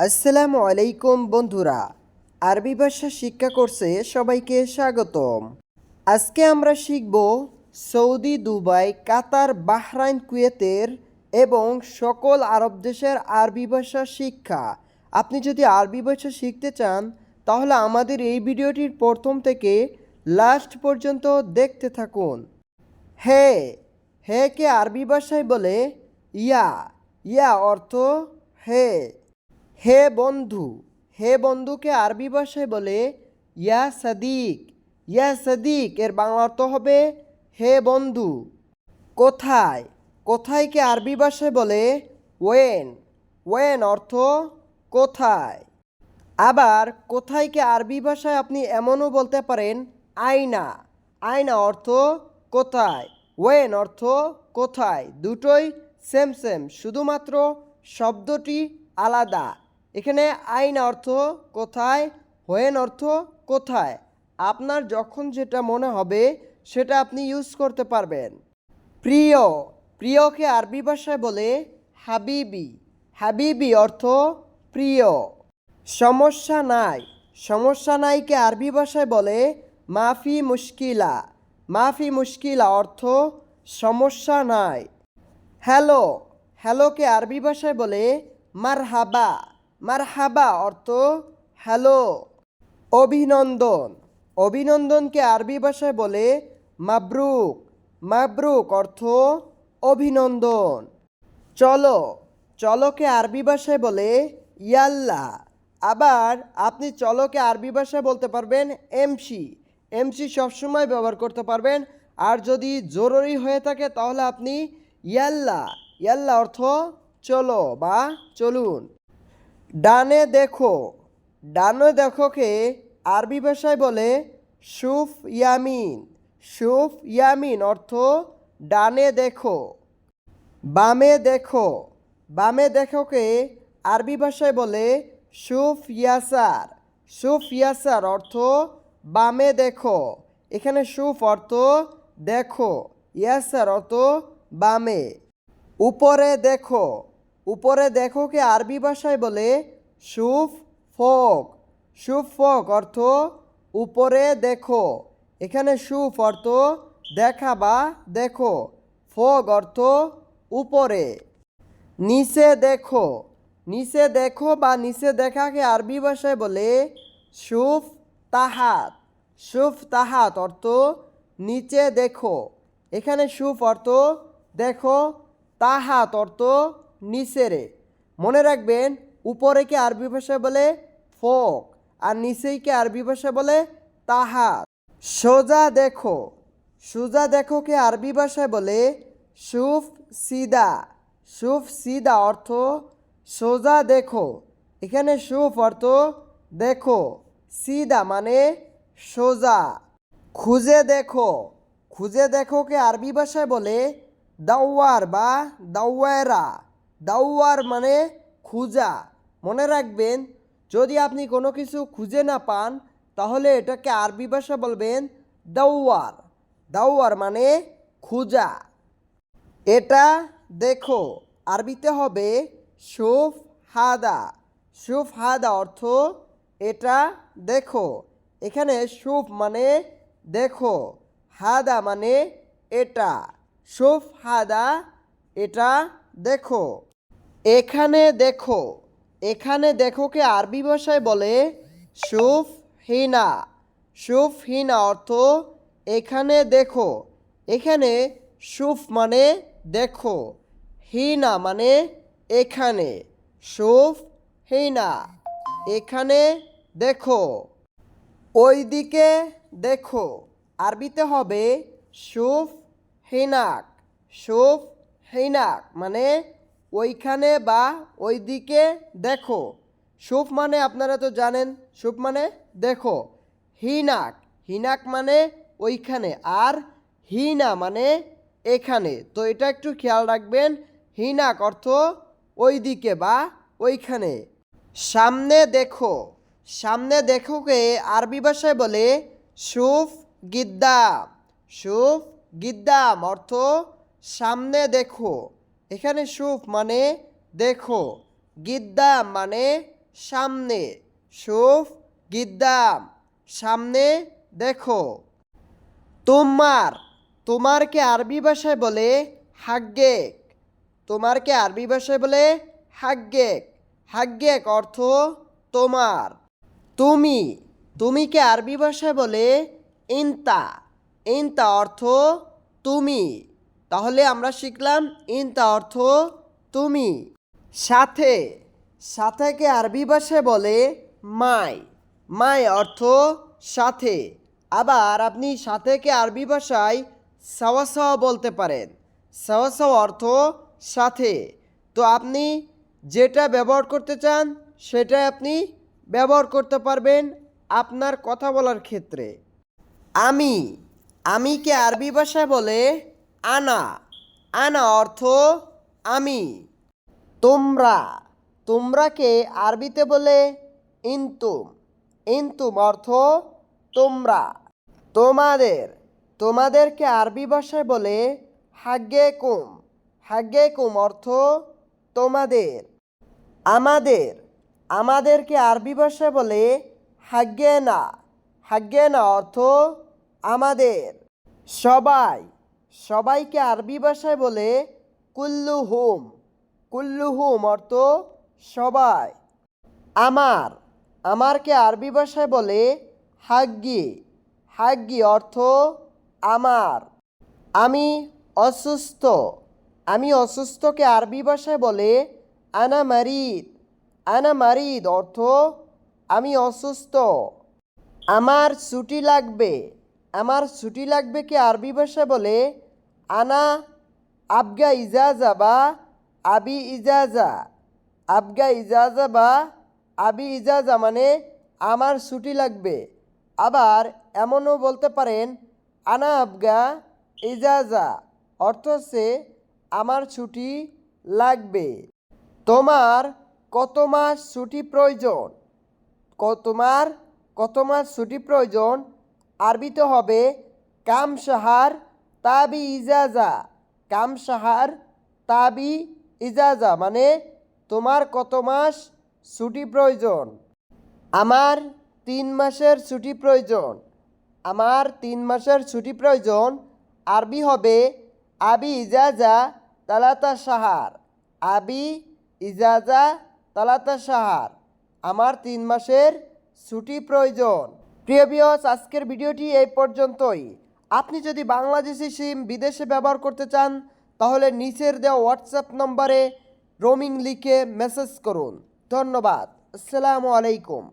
আসসালামু আলাইকুম বন্ধুরা। আরবি ভাষা শিক্ষা কোর্সে সবাইকে স্বাগতম। আজকে আমরা শিখব সৌদি, দুবাই, কাতার, বাহরাইন, কুয়েতের এবং সকল আরব দেশের আরবি ভাষা শিক্ষা। আপনি যদি আরবি ভাষা শিখতে চান, তাহলে আমাদের এই ভিডিওটির প্রথম থেকে লাস্ট পর্যন্ত দেখতে থাকুন। হে হে কে আরবি ভাষায় বলে, ইয়া। ইয়া অর্থ হে। হে বন্ধু, হে বন্ধুকে আরবি ভাষায় বলে, ইয়া সাদিক ইয়া সাদিক, এর বাংলা অর্থ হবে, হে বন্ধু। কোথায়? কোথায়কে আরবি ভাষায় বলে, ওয়েন। ওয়েন অর্থ কোথায়? আবার কোথায়কে আরবি ভাষায় আপনি এমনও বলতে পারেন, আয়না। আয়না অর্থ কোথায়? ওয়েন অর্থ কোথায়? দুটোই সেম সেম শুধুমাত্র শব্দটি আলাদা। এখানে আইন অর্থ কোথায়, হোয়েন অর্থ কোথায়? আপনার যখন যেটা মনে হবে, সেটা আপনি ইউজ করতে পারবেন। প্রিয়, প্রিয়কে আরবি ভাষায় বলে হাবিবি। হাবিবি অর্থ প্রিয়। সমস্যা নাই। সমস্যা নাইকে আরবি ভাষায় বলে মাফি মুশকিলা। মাফি মুশকিলা অর্থ সমস্যা নাই। হ্যালো, হ্যালোকে আরবি ভাষায় বলে মারহাবা। মারহাবা অর্থ, হ্যালো, অভিনন্দন। অভিনন্দনকে আরবি ভাষায় বলে, মাবরুক। মাবরুক অর্থ, অভিনন্দন। চলো, চলোকে আরবি ভাষায় বলে, ইয়াল্লা। আবার আপনি চলোকে আরবি ভাষায় বলতে পারবেন, এমসি। এমসি সবসময় ব্যবহার করতে পারবেন। আর যদি জরুরি হয়ে থাকে, তাহলে আপনি ইয়াল্লা। ইয়াল্লা অর্থ, চলো বা চলুন। ডানে দেখো, ডানে দেখোকে আরবি ভাষায় বলে সুফ ইয়ামিন। সুফ ইয়ামিন অর্থ ডানে দেখো, বামে দেখো। বামে দেখোকে আরবি ভাষায় বলে সুফ ইয়াসার। সুফ ইয়াসার অর্থ বামে দেখো। এখানে সুফ অর্থ দেখো, ইয়াসার অর্থ বামে। উপরে দেখো উপরে দেখো কে আরবি ভাষায় বলে সুফ ফোক। সুফ ফোক অর্থ উপরে দেখো। এখানে সুফ অর্থ দেখা বা দেখো। ফোক অর্থ উপরে। নিচে দেখো। নিচে দেখো বা নিচে দেখাকে আরবি ভাষায় বলে সুফ তাহাত। সুফ তাহাত অর্থ নিচে দেখো। এখানে সুফ অর্থ দেখো, তাহাত অর্থ নিচেরে মনে রাখবেন উপরেকে আরবি ভাষায় বলে ফোক, আর নিচেইকে আরবি ভাষায় বলে তাহার। সোজা দেখো, সোজা দেখোকে আরবি ভাষায় বলে সুফ সিদা। সুফ সিদা অর্থ সোজা দেখো। এখানে সুফ অর্থ দেখো, সিদা মানে সোজা। খুঁজে দেখো, খুঁজে দেখোকে আরবি ভাষায় বলে দাওয়ার বা দাওয়ারা দাওয়ার মানে খুঁজা। মনে রাখবেন, যদি আপনি কোনো কিছু খুঁজে না পান, তাহলে এটাকে আরবি ভাষা বলবেন দাওয়ার। দাওয়ার মানে খুঁজা। এটা দেখো, আরবিতে হবে সুফ হাদা সুফ হাদা অর্থ এটা দেখো। এখানে সুফ মানে দেখো, হাদা মানে এটা। সুফ হাদা এটা দেখো। এখানে দেখো, এখানে দেখোকে আরবি ভাষায় বলে সুফ হিনা সুফ হিনা অর্থ এখানে দেখো, এখানে সুফ মানে দেখো, হিনা মানে এখানে সুফ হিনা এখানে দেখো। ওইদিকে দেখো, আরবিতে হবে সুফ হিনাক সুফ হিনাক মানে ওইখানে বা ওইদিকে দেখো। সুফ মানে আপনারা তো জানেন, সুফ মানে দেখো। হিনাক হিনাক মানে ওইখানে আর হিনা মানে এখানে। তো এটা একটু খেয়াল রাখবেন, হিনাক অর্থ ওই দিকে বা ওইখানে। সামনে দেখো, সামনে দেখোকে আরবি ভাষায় বলে সুফ গিদ্দাম। সুফ গিদ্দাম অর্থ সামনে দেখো। এখানে সুফ মানে দেখো গিদ্দাম মানে সামনে শুফ গিদ্দাম সামনে দেখো। তোমার, তোমারকে আরবি ভাষায় বলে হাগ্গেক তোমারকে আরবি ভাষায় বলে হাগ্গেক হাগ্গেক অর্থ তোমার। তুমি, তুমিকে আরবি ভাষায় বলে ইনতা ইনতা অর্থ তুমি। তাহলে আমরা শিখলাম ইনতা অর্থ তুমি। সাথে, সাথেকে আরবি ভাষায় বলে মাই। মাই অর্থ সাথে। আবার আপনি সাথেকে আরবি ভাষায় সাওয়া সাওয়া বলতে পারেন। সাওয়া সাওয়া অর্থ সাথে। তো আপনি যেটা ব্যবহার করতে চান সেটা আপনি ব্যবহার করতে পারবেন আপনার কথা বলার ক্ষেত্রে। আমি, আমিকে আরবি ভাষায় বলে আনা। আনা অর্থ আমি। তোমরা। তোমরাকে আরবিতে বলে ইনতুম। ইনতুম অর্থ তোমরা। তোমাদের। তোমাদেরকে আরবি ভাষায় বলে হাগ্গে কুম হাগ্গে কুম অর্থ তোমাদের। আমাদের। আমাদেরকে আরবি ভাষায় বলে হাগ্গে না হাগ্গে না অর্থ আমাদের। সবাই। সবাইকে আরবি ভাষায় বলে কুল্লু হোম কুল্লু হোম অর্থ সবাই। আমার। আমারকে আরবি ভাষায় বলে হাগ্গি। হাগ্গি অর্থ আমার। আমি অসুস্থ। আমি অসুস্থকে আরবি ভাষায় বলে আনা মারিদ। আনা মারিদ অর্থ আমি অসুস্থ। আমার ছুটি লাগবে। আমার ছুটি লাগবে কি আরবি ভাষায় বলে আনা আবগা ইজাজা বা আবি ইজাজা। আবগা ইজাজা বা আবি ইজাজা মানে আমার ছুটি লাগবে। আবার এমনও বলতে পারেন, আনা আবগা ইজাজা, অর্থ হচ্ছে আমার ছুটি লাগবে। তোমার কত মাস ছুটি প্রয়োজন? তোমার কত মাস ছুটি প্রয়োজন? আরবিতে হবে কাম সাহার তাবি ইজাজা কাম সাহার তাবি ইজাজা মানে তোমার কত মাস ছুটি প্রয়োজন? আমার তিন মাসের ছুটি প্রয়োজন। আমার তিন মাসের ছুটি প্রয়োজন আরবি হবে আবি ইজাজা তালাতা সাহার। আবি ইজাজা তালাতা সাহার। আমার তিন মাসের ছুটি প্রয়োজন। প্রিয় বিয়স আজকের ভিডিওটি এই পর্যন্তই। আপনি যদি বাংলাদেশি সিম বিদেশে ব্যবহার করতে চান, তাহলে নিচের দেওয়া হোয়াটসঅ্যাপ নম্বরে রোমিং লিখে মেসেজ করুন। ধন্যবাদ। আসসালামু আলাইকুম।